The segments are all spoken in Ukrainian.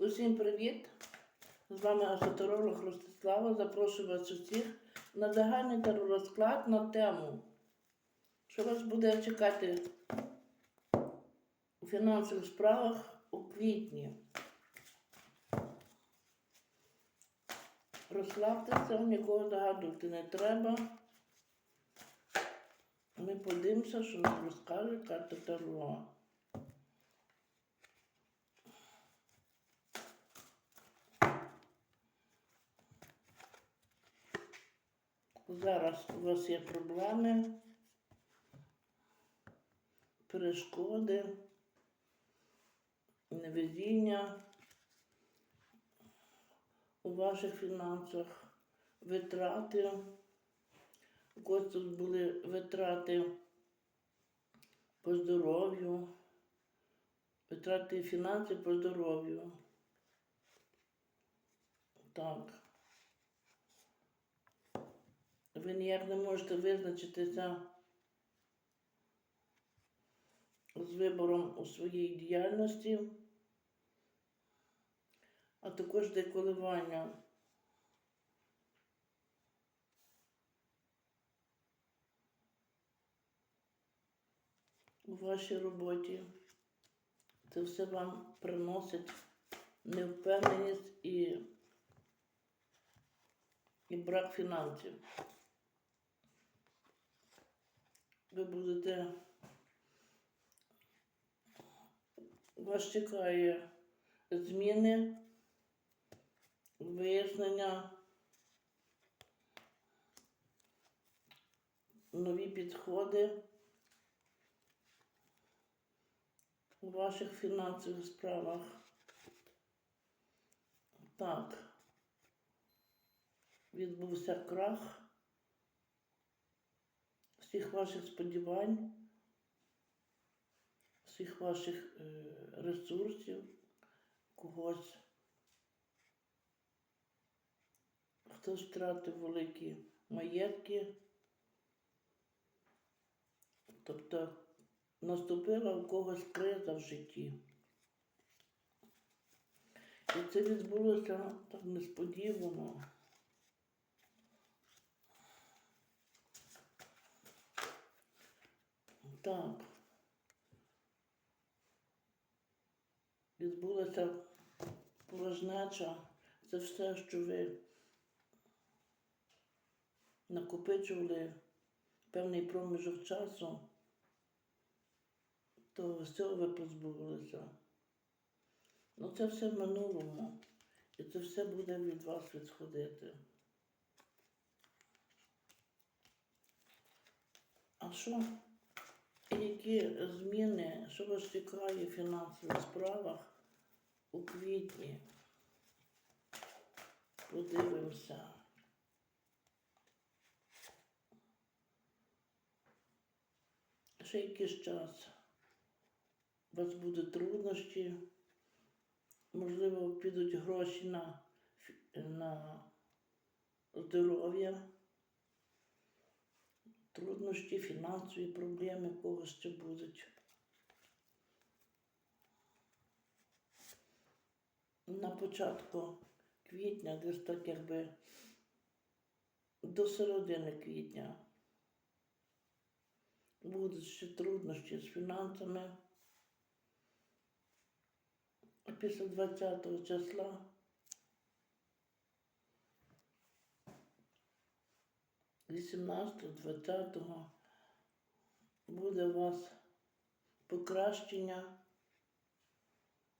Усім привіт! З вами асотеролог Ростислава. Запрошую вас усіх на загальний теророзклад на тему, що вас буде чекати у фінансових справах у квітні. Розслабтеся, нікого загадувати не треба. Ми подивимося, що нам розкаже карта Таро. Зараз у вас є проблеми, перешкоди, невезіння у ваших фінансах, витрати. У когось тут були витрати по здоров'ю, витрати фінансів по здоров'ю. Так. Ви ніяк не можете визначитися з вибором у своїй діяльності, а також де коливання. У вашій роботі це все вам приносить невпевненість і, і брак фінансів. Ви будете. Вас чекає зміни, вияснення, нові підходи у ваших фінансових справах. Так, відбувся крах всіх ваших сподівань, всіх ваших е, ресурсів, когось, хтось втратив великі маєтки. Тобто наступила у когось криза в житті. І це відбулося так несподівано. Так. Відбулася порожнеча. Це все, що ви накопичували певний проміжок часу, то з цього ви позбулися. Ну це все в минулому. І це все буде від вас відходити. А що? Які зміни, що вас чекає в фінансових справах у квітні? Подивимося. Ще якийсь час у вас будуть труднощі, можливо, підуть гроші на, на здоров'я труднощі, фінансові проблеми когось ще будуть. На початку квітня, десь так якби до середини квітня будуть ще труднощі з фінансами. Після 20 числа 18-20 буде у вас покращення,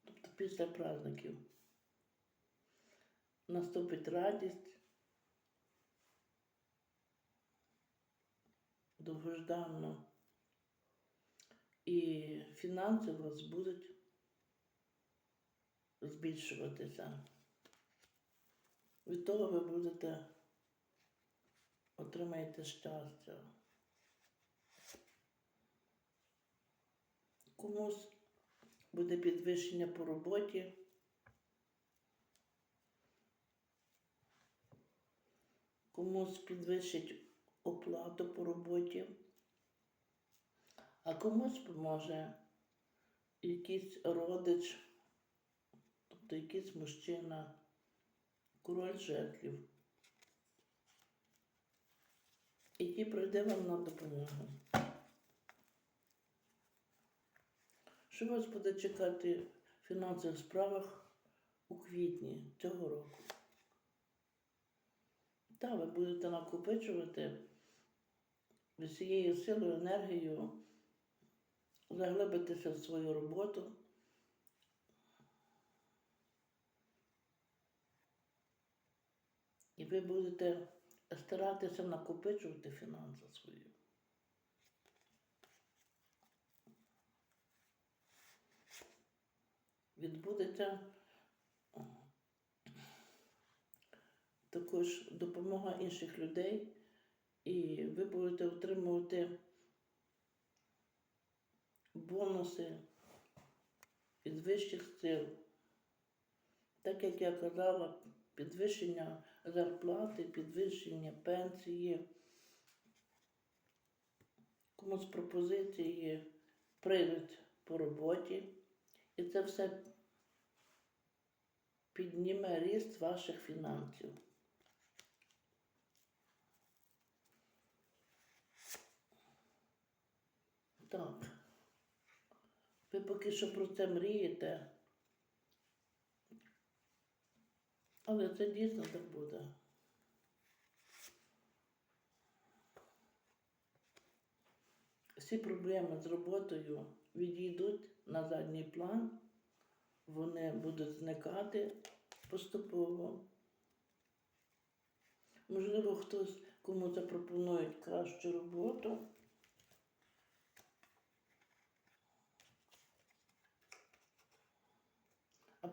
тобто після праздників. Наступить радість, довгожданно. І фінанси у вас будуть збільшуватися. Від того ви будете отримаєте щастя. Комусь буде підвищення по роботі. Комусь підвищить оплату по роботі, а комусь поможе якийсь родич, то якийсь мужчина, король жезлів, який прийде вам на допомогу. Що вас буде чекати в фінансових справах у квітні цього року? Так, ви будете накопичувати всією силою, енергією, заглибитися в свою роботу. І ви будете старатися накопичувати фінанси свої. Відбудеться також допомога інших людей, і ви будете отримувати бонуси від вищих сил. Так як я казала, підвищення зарплати, підвищення пенсії, комусь пропозиції прийдуть по роботі. І це все підніме ріст ваших фінансів. Так. Ви поки що про це мрієте. Але це дійсно так буде. Всі проблеми з роботою відійдуть на задній план, вони будуть зникати поступово. Можливо, хтось кому запропонують кращу роботу.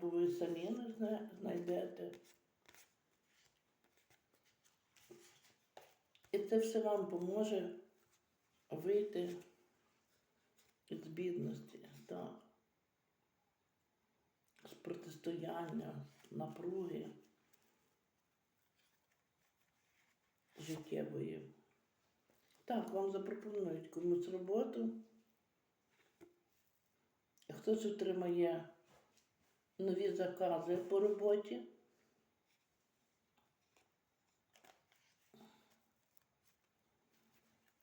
Ви самі не знайдете. І це все вам поможе вийти з бідності, так. З протистояння, напруги життєвої. Так, вам запропонують комусь роботу. Хтось отримає нові закази по роботі.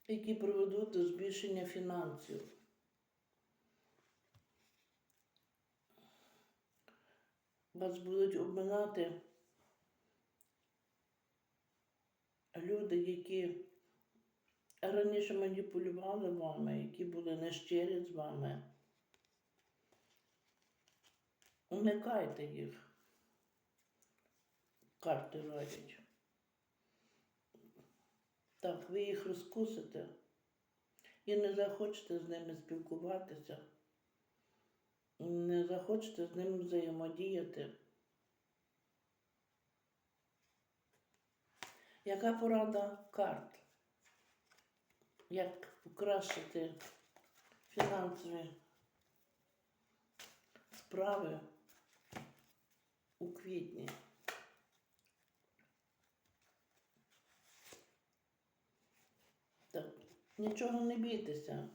Які приведуть до збільшення фінансів. Вас будуть обминати люди, які раніше маніпулювали вами, які були нещирі з вами. Уникайте їх. Карти радять. Так, ви їх розкусите і не захочете з ними спілкуватися, не захочете з ними взаємодіяти. Яка порада карт? Як покращити фінансові справи у квітні? Так, нічого не бійтеся.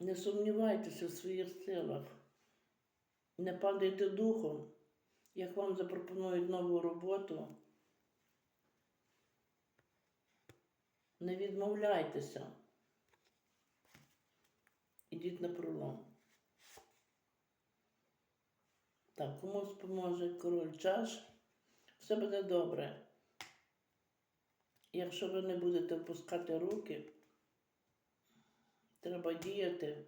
Не сумнівайтеся в своїх силах. Не падайте духом, як вам запропонують нову роботу. Не відмовляйтеся. Ідіть на пролом. Так, комусь поможе король чаш. Все буде добре. Якщо ви не будете впускати руки, треба діяти.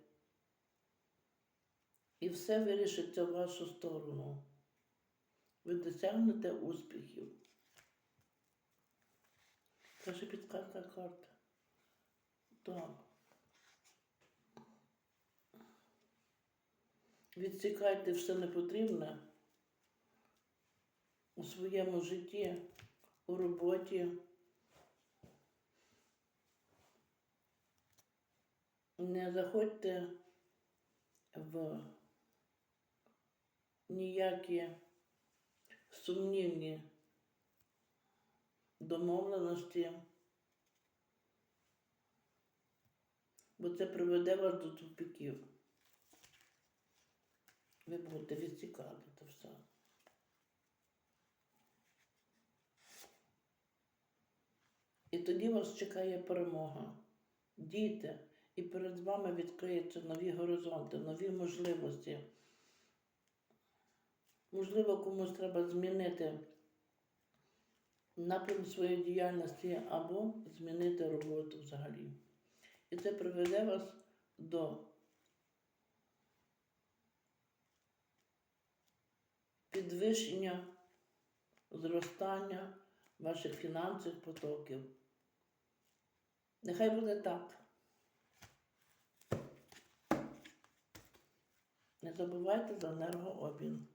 І все вирішиться в вашу сторону. Ви досягнете успіхів. Каже підказка карта. Так. Відсікайте все непотрібне у своєму житті, у роботі. Не заходьте в ніякі сумнівні домовленості, бо це приведе вас до тупиків. Ви будете відсікати то все. І тоді вас чекає перемога. Дійте, і перед вами відкриються нові горизонти, нові можливості. Можливо, комусь треба змінити напрям своєї діяльності або змінити роботу взагалі. І це приведе вас до підвищення, зростання ваших фінансових потоків. Нехай буде так. Не забувайте за енергообмін.